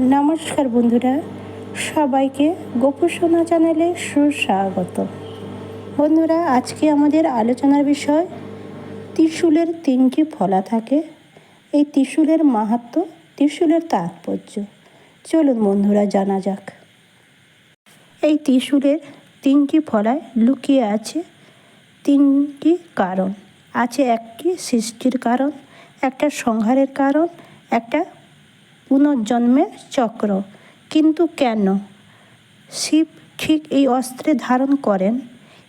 নমস্কার বন্ধুরা, সবাইকে গোপুসোনা চ্যানেলে সুস্বাগত। বন্ধুরা, আজকে আমাদের আলোচনার বিষয় ত্রিশূলের তিনটি ফলা থাকে। এই ত্রিশূলের মাহাত্ম, ত্রিশূলের তাৎপর্য। চলুন বন্ধুরা, জানা যাক। এই ত্রিশূলের তিনটি ফলায় লুকিয়ে আছে তিনটি কারণ। আছে একটি সৃষ্টির কারণ, একটা সংহারের কারণ, একটা পুনর্জন্মের চক্র। কিন্তু কেন? শিব ঠিক এই অস্ত্রে ধারণ করেন।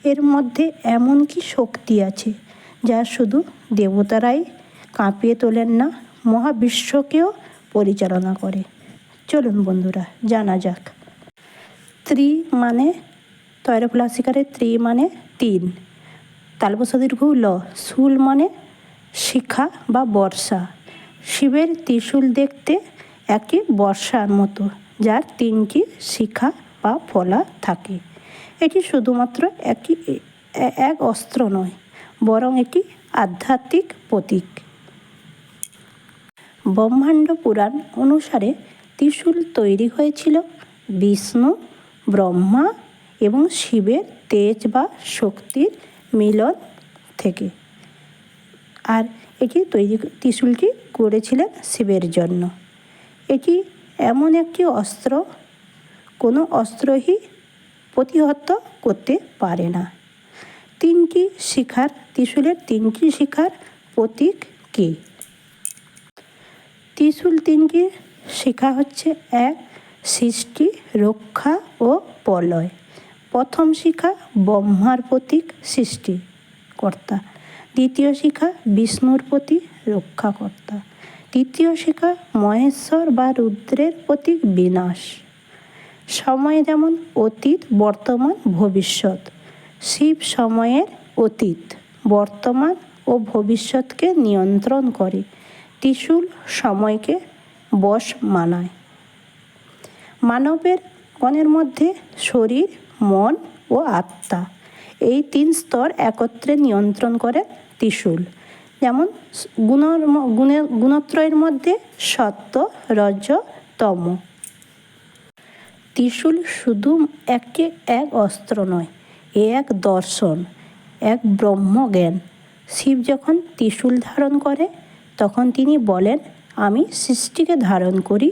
এর মধ্যে এমন কি শক্তি আছে যা শুধু দেবতারাই কাঁপিয়ে তোলেন না, মহাবিশ্বকেও পরিচালনা করে? চলুন বন্ধুরা, জানা যাক। ত্রি মানে তৈরফলা শিকারের ত্রি মানে তিন। তালবসদীর্ঘ ল শুল মানে শিখা বা বর্ষা। শিবের ত্রিশূল দেখতে একটি বর্ষার মতো, যার তিনটি শিখা বা ফলা থাকে। এটি শুধুমাত্র একটি এক অস্ত্র নয়, বরং এটি আধ্যাত্মিক প্রতীক। ব্রহ্মাণ্ড পুরাণ অনুসারে ত্রিশূল তৈরি হয়েছিল বিষ্ণু, ব্রহ্মা এবং শিবের তেজ বা শক্তির মিলন থেকে। আর এটি তৈরি, ত্রিশূলটি করেছিলেন শিবের জন্য। এটি এমন একটি অস্ত্র, কোনো অস্ত্রই প্রতিহত করতে পারে না। তিনটি শিখার, ত্রিশূলের তিনটি শিখার প্রতীক কী? ত্রিশূল তিনটি শিখা হচ্ছে এক, সৃষ্টি, রক্ষা ও প্রলয়। প্রথম শিখা ব্রহ্মার প্রতীক সৃষ্টি কর্তা দ্বিতীয় শিখা বিষ্ণুর প্রতি রক্ষাকর্তা। তৃতীয় শিখা, মহেশ্বর বা রুদ্রের প্রতীক বিনাশ। সময় যেমন অতীত, বর্তমান, ভবিষ্যৎ। শিব সময়ের অতীত, বর্তমান ও ভবিষ্যৎকে নিয়ন্ত্রণ করে। ত্রিশূল সময়কে বশ মানায়। মানবের গণের মধ্যে শরীর, মন ও আত্মা। এই তিন স্তর একত্রে নিয়ন্ত্রণ করে ত্রিশূল। যেমন গুণর গুণের, গুণত্রয়ের মধ্যে সত্য রজ তম। ত্রিশূল শুধু একটি এক অস্ত্র নয়, এ এক দর্শন, এক ব্রহ্মজ্ঞান শিব যখন ত্রিশূল ধারণ করে, তখন তিনি বলেন, আমি সৃষ্টিকে ধারণ করি,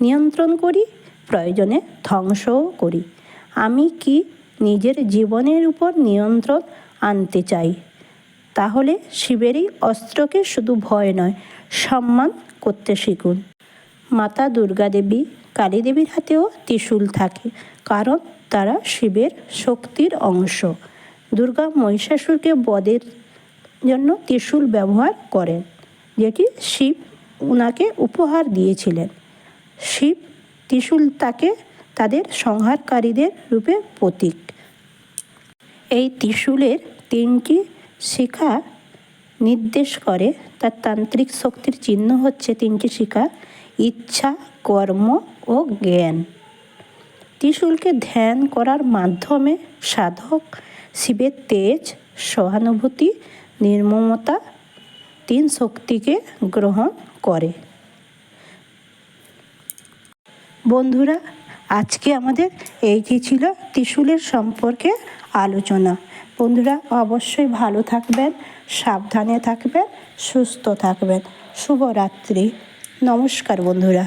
নিয়ন্ত্রণ করি, প্রয়োজনে ধ্বংসও করি। আমি কি নিজের জীবনের উপর নিয়ন্ত্রণ আনতে চাই? তাহলে শিবেরই অস্ত্রকে শুধু ভয় নয়, সম্মান করতে শিখুন। মাতা দুর্গা দেবী, কালী দেবীর হাতেও ত্রিশূল থাকে, কারণ তারা শিবের শক্তির অংশ। দুর্গা মহিষাসুরকে বদের জন্য ত্রিশূল ব্যবহার করেন, যেটি শিব উনাকে উপহার দিয়েছিলেন। শিব ত্রিশূল তাকে তাদের সংহারকারীদের রূপে প্রতীক। এই ত্রিশূলের তিনটি শিখা নির্দেশ করে। তার তান্ত্রিক শক্তির চিহ্ন হচ্ছে তিনটি শিখা, ইচ্ছা, কর্ম ও জ্ঞান। ত্রিশূলকে ধ্যান করার মাধ্যমে সাধক শিবের তেজ, সহানুভূতি, নির্মমতা তিন শক্তিকে গ্রহণ করে। বন্ধুরা আজকে আমাদের এই এইটি ছিল ত্রিশুলের সম্পর্কে আলোচনা। বন্ধুরা, অবশ্যই ভালো থাকবেন, সাবধানে থাকবেন, সুস্থ থাকবেন। শুভরাত্রি। নমস্কার, বন্ধুরা।